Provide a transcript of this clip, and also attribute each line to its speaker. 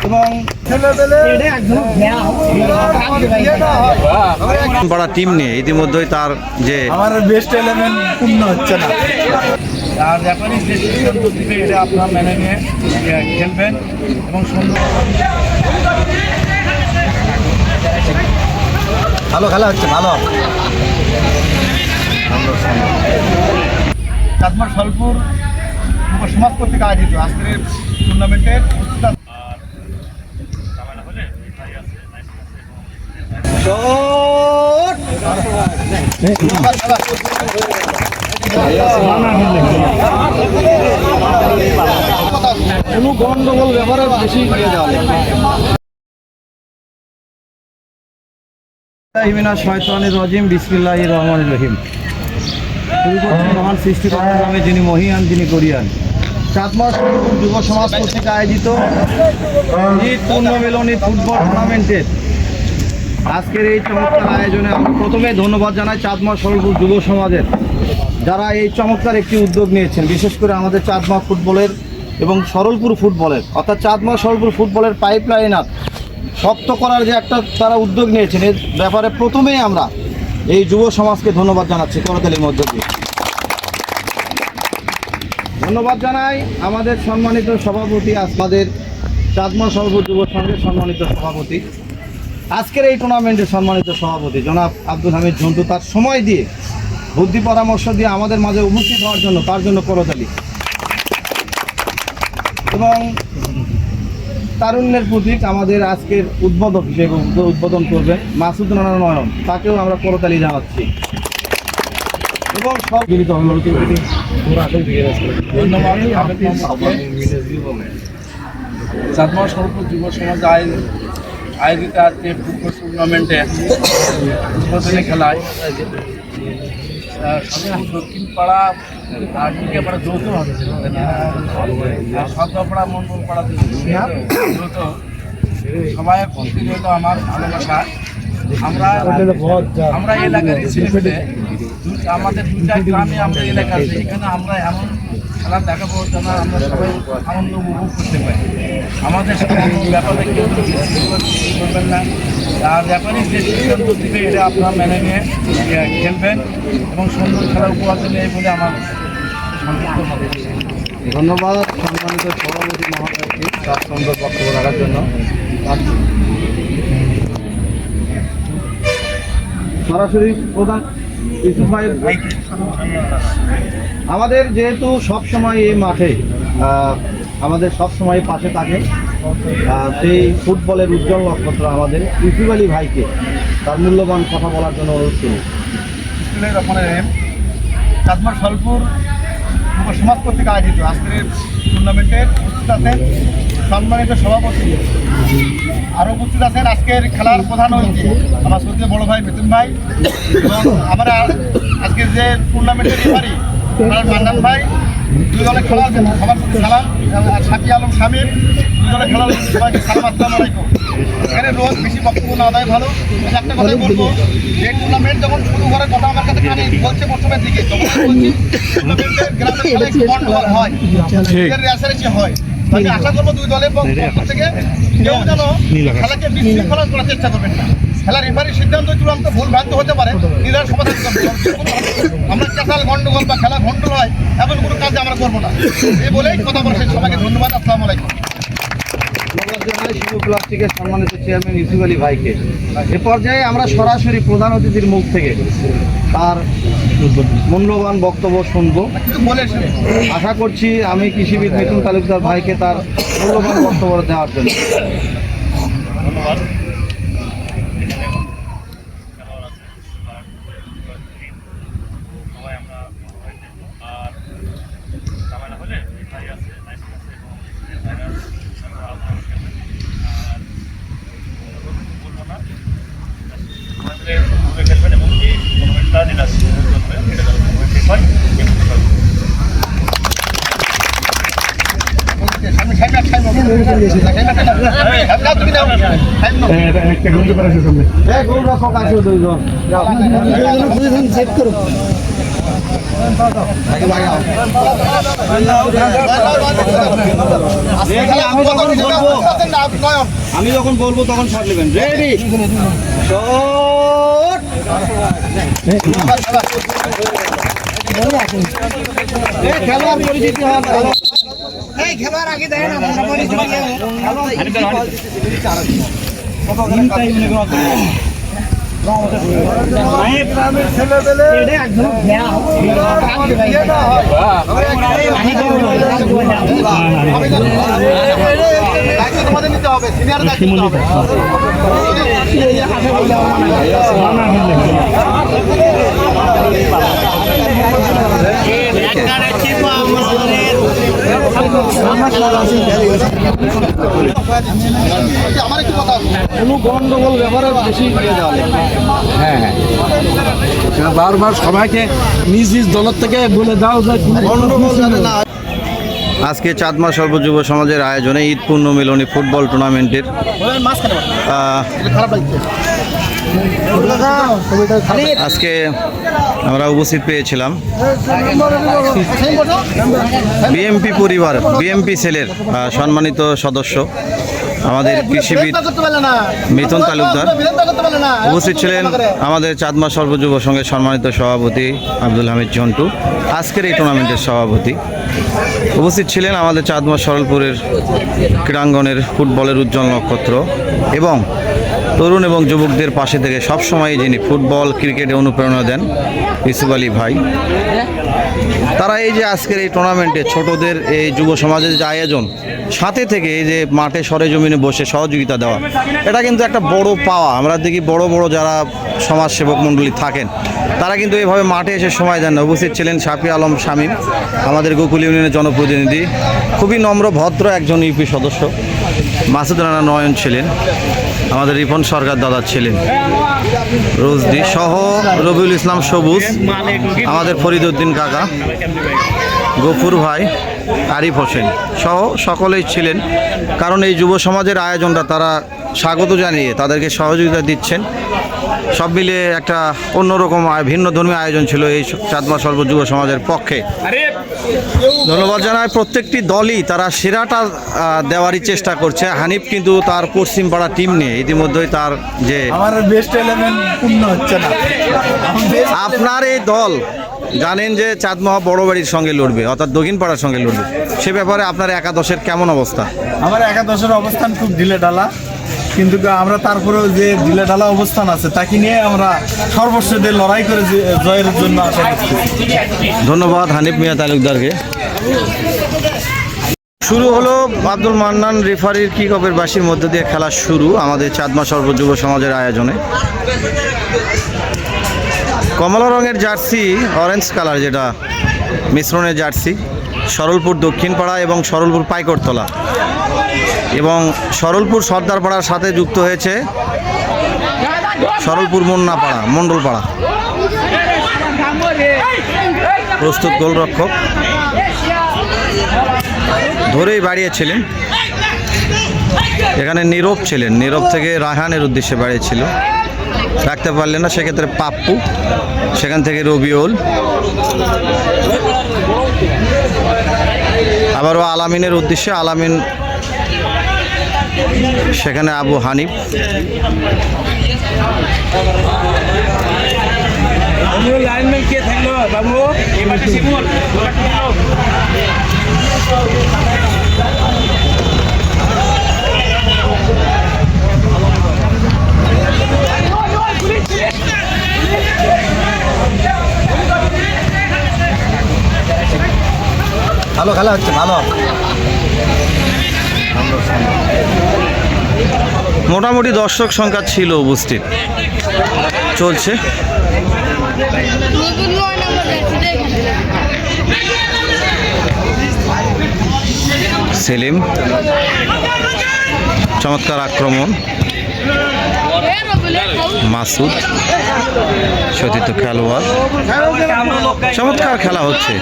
Speaker 1: এবং
Speaker 2: পাড়া টিম নিয়ে ইতিমধ্যেই তার যে
Speaker 1: আমার বেস্ট এলিমেন্ট পূর্ণ হচ্ছে না।
Speaker 3: আর জাপানিজ দিবে এটা আপনারা মেনে নিয়ে এ, খেলবেন এবং সুন্দর
Speaker 1: ভালো খেলা হচ্ছে ভালো। চাঁদমার সলপুর সমাজ কর্তৃক আয়োজিত আজকের টুর্নামেন্টের কোনো গন্ডগোল ব্যাপারে বেশি
Speaker 2: রজিম, বিসমিল্লাহির রহমানির রহিম। শুরু করছি মহান সৃষ্টিকর্তার নামে যিনি মহিয়ান
Speaker 1: যুব সমাজ আয়োজিত
Speaker 2: ঈদ পূর্ণমিলনী ফুটবল টুর্নামেন্টের আজকের এই চমৎকার আয়োজনে আমি প্রথমে ধন্যবাদ জানাই চাঁদমা সরলপুর যুব সমাজের, যারা এই চমৎকার একটি উদ্যোগ নিয়েছেন, বিশেষ করে আমাদের চাঁদমা ফুটবলের এবং সরলপুর ফুটবলের। অর্থাৎ চাঁদমা সরলপুর ফুটবলের পাইপ লাইন আপ শক্ত করার যে একটা তারা উদ্যোগ নিয়েছেন, এর ব্যাপারে প্রথমেই আমরা এই যুব সমাজকে ধন্যবাদ জানাচ্ছি করতালির মধ্য দিয়ে। ধন্যবাদ জানাই আমাদের সম্মানিত সভাপতি, আমাদের চাঁদমা সরলপুর যুব সংঘের সম্মানিত সভাপতি। আজকের এই টুর্নামেন্টের সম্মানিত সভাপতি জনাব আব্দুল হামিদ ঝন্টু তার সময় দিয়ে বুদ্ধি পরামর্শ দিয়ে আমাদের মাঝে উপস্থিত হওয়ার জন্য তার জন্য করতালি। এবং তারুণ্যের প্রতীক আমাদের আজকের উদ্বোধক হিসেবে উদ্বোধন করবেন মাসুদ রানা নয়ন তাকেও আমরা করতালি জানাচ্ছি। এবং সব
Speaker 3: চাঁদমা সরকার যুব সমাজ আয় আয়োজিত আজকে ফুটবল টুর্নামেন্টে উদ্বোধনী খেলায় আহ, পাড়া পাড়া যৌথ সবাই আমার ভালোবাসা। আমরা আমরা এলাকারই ছেলেমেয়ে আমাদের দুইটা গ্রামে আমরা এলাকা আছে এখানে আমরা এমন খেলা দেখাবো যেন আমরা সবাই আনন্দ উপভোগ করতে পারি। আমাদের ব্যাপারে কেউ করবেন না। আর ব্যাপারে যে সিদ্ধান্ত দিবে, এটা আপনারা মেনে নিয়ে খেলবেন এবং সুন্দর খেলা উপহার দিলে বলে আমার
Speaker 2: ধন্যবাদ সম্মানিত সভাপতি মহোদয়কে তার সুন্দর বক্তব্য রাখার জন্য। সরাসরি প্রধান আমাদের যেহেতু সব সময় এই মাঠে আমাদের সব সময় পাশে থাকে সেই ফুটবলের উজ্জ্বল নক্ষত্র আমাদের। ইউসুফ আলী ভাইকে তার মূল্যবান কথা বলার জন্য অনুরোধ করি।
Speaker 1: চাঁদমার সলপুর সমাজ কর্তৃক আয়োজিত আজকের টুর্নামেন্টের আছেন সম্মানিত সভাপতি আরও উপস্থিত আছেন আজকের খেলার প্রধান অতিথি আমার সত্যি বড় ভাই মিথুন ভাই এবং আমরা আজকের যে টুর্নামেন্টের রেফারি মান্নান ভাই দুই দলে খেলা আছে সবার প্রতি সালাম আর সাকি আলম শামীম দুই দলে খেলা হচ্ছে সবাইকে সালাম আসসালামু আলাইকুম। এখানে রোজ বেশি বক্তব্য না দেয় ভালো আমি একটা কথাই বলব যে টুর্নামেন্ট যখন শুরু করার কথা আমার কাছে কানে বলছে প্রথমের দিকে তখন বলছি টুর্নামেন্টের গ্রামের খেলা একটু হয় হয় আমি আশা করব দুই দলের পক্ষ থেকে কেউ যেন খেলাকে বিশৃঙ্খলা করার চেষ্টা করবেন না। খেলার রেফারির সিদ্ধান্ত চূড়ান্ত ভুল ভ্রান্ত হতে পারে। সমাধান করতে আমরা চেঁচাল গন্ডগোল বা খেলা গন্ডগোল হয় এমন কোনো কাজ আমরা করব না। এই বলেই কথা বলছেন সবাইকে ধন্যবাদ। আসসালামু আলাইকুম।
Speaker 2: ধন্যবাদ জানাই শিশু সম্মানিত চেয়ারম্যান ইউসুফ ভাইকে। এ পর্যায়ে আমরা সরাসরি প্রধান অতিথির মুখ থেকে তার মূল্যবান বক্তব্য শুনব। আশা করছি আমি কৃষিবিদ মিথুন তালুকদার ভাইকে তার মূল্যবান বক্তব্য দেওয়ার জন্য।
Speaker 3: খেলবেন এবং এই টুর্নামেন্টটা যেটা এটা যেন হয়
Speaker 1: সামনে সাইড ব্যাক সাইড ব্যাক তুমি দাও সাইড নাও
Speaker 2: এই গৌরক্ষক আছে দুইজন যাও।
Speaker 1: দেখি আমি যখন বলব
Speaker 2: তখন শট নেবেন। রেডি খেলোয়াড় পরিচিতি হন
Speaker 1: দায়িত্ব তোমাদের নিতে হবে সিনিয়র দায়িত্ব নিতে হবে। আমার একটু কথা
Speaker 2: কোনো গন্ডগোল ব্যাপারে বেশি ইয়ে দেওয়া
Speaker 3: বারবার সবাইকে নিজ নিজ দলের থেকে বলে দাও যে
Speaker 2: গন্ডগোল না হয়। আজকে চাঁদমা সর্বযুব সমাজের আয়োজনে ঈদ পূর্ণ মিলনী ফুটবল টুর্নামেন্টের আজকে আমরা উপস্থিত পেয়েছিলাম। বিএমপি পরিবার, বিএমপি সেলের সম্মানিত সদস্য। আমাদের কৃষিবিদ মিথুন তালুকদার উপস্থিত ছিলেন আমাদের চাঁদমা সর্বযুব সঙ্গে সম্মানিত সভাপতি আব্দুল হামিদ জন্টু। আজকের এই টুর্নামেন্টের সভাপতি। উপস্থিত ছিলেন আমাদের চাঁদমা সরলপুরের ক্রীড়াঙ্গনের ফুটবলের উজ্জ্বল নক্ষত্র এবং তরুণ এবং যুবকদের পাশে থেকে সবসময় যিনি ফুটবল, ক্রিকেটে অনুপ্রেরণা দেন, ইসুফ আলী ভাই। তারা এই যে আজকের এই টুর্নামেন্টে ছোটদের এই যুব সমাজের যে আয়োজন, সাথে থেকে এই যে মাঠে সরে জমিনে বসে সহযোগিতা দেওয়া, এটা কিন্তু একটা বড় পাওয়া। আমরা দেখি বড় বড় যারা সমাজসেবক মণ্ডলী থাকেন, তারা কিন্তু এভাবে মাঠে এসে সময় দেন না। উপস্থিত ছিলেন শাফি আলম শামীম, আমাদের গোকুল ইউনিয়নের জনপ্রতিনিধি। খুবই নম্র, ভদ্র একজন ইউপি সদস্য। মাসুদ রানা নয়ন ছিলেন। আমাদের রিপন সরকার দাদা ছিলেন রোজদি সহ রবিউল ইসলাম সবুজ, আমাদের ফরিদউদ্দিন কাকা, গফুর ভাই, আরিফ হোসেন সহ সকলেই ছিলেন। কারণ এই যুব সমাজের আয়োজনটা তারা স্বাগত জানিয়ে তাদেরকে সহযোগিতা দিচ্ছেন। সব মিলিয়ে একটা অন্যরকম ভিন্ন ধর্মীয় আয়োজন ছিল এই চাঁদমা সর্ব যুব সমাজের পক্ষে। ধন্যবাদ জানাই। প্রত্যেকটি দলই তারা সেরাটা দেওয়ারই চেষ্টা করছে। হানিফ কিন্তু তার পশ্চিম পাড়া টিম নিয়ে ইতিমধ্যেই তার যে আপনার এই দল জানেন যে চাঁদমহা বড় বাড়ির সঙ্গে লড়বে অর্থাৎ দক্ষিণ পাড়ার সঙ্গে লড়বে। সে ব্যাপারে আপনার একাদশের কেমন অবস্থা?
Speaker 4: আমার একাদশের অবস্থান খুব ঢিলে ঢালা কিন্তু আমরা তারপরেও যে ঢিলে ঢালা অবস্থান আছে, তাকে নিয়ে আমরা সর্বস্ব দিয়ে লড়াই করে জয়ের জন্য আশা করছি।
Speaker 2: ধন্যবাদ হানিফ মিয়া তালুকদারকে। শুরু হলো আব্দুল মান্নান রেফারির কিক অফের বাসির মধ্যে দিয়ে খেলা শুরু আমাদের চাঁদমা সর্ব যুব সমাজের আয়োজনে। কমলা রঙের জার্সি অরেঞ্জ কালার যেটা, মিশ্রণের জার্সি, সরলপুর দক্ষিণ পাড়া এবং সরলপুর পাইকরতলা এবং সরলপুর সর্দারপাড়ার সাথে যুক্ত হয়েছে সরলপুর মুন্নাপাড়া, মণ্ডলপাড়া। প্রস্তুত গোলরক্ষক। ধরেই বাড়িয়েছিলেন। এখানে নীরব ছিলেন। নীরব থেকে রায়হানের উদ্দেশ্যে বাড়িয়েছিল। রাখতে পারলেন না, সেক্ষেত্রে পাপ্পু, সেখান থেকে রবিউল। আবারও আলামিনের উদ্দেশ্যে, আলামিন সেখানে আবু হানিফ।
Speaker 1: ভালো খেলা হচ্ছে ভালো।
Speaker 2: মোটামুটি দর্শক সংখ্যা ছিল উপস্থিত। চলছে। সেলিম, চমৎকার আক্রমণ। মাসুদ, সতীর্থ খেলোয়াড়। চমৎকার খেলা হচ্ছে।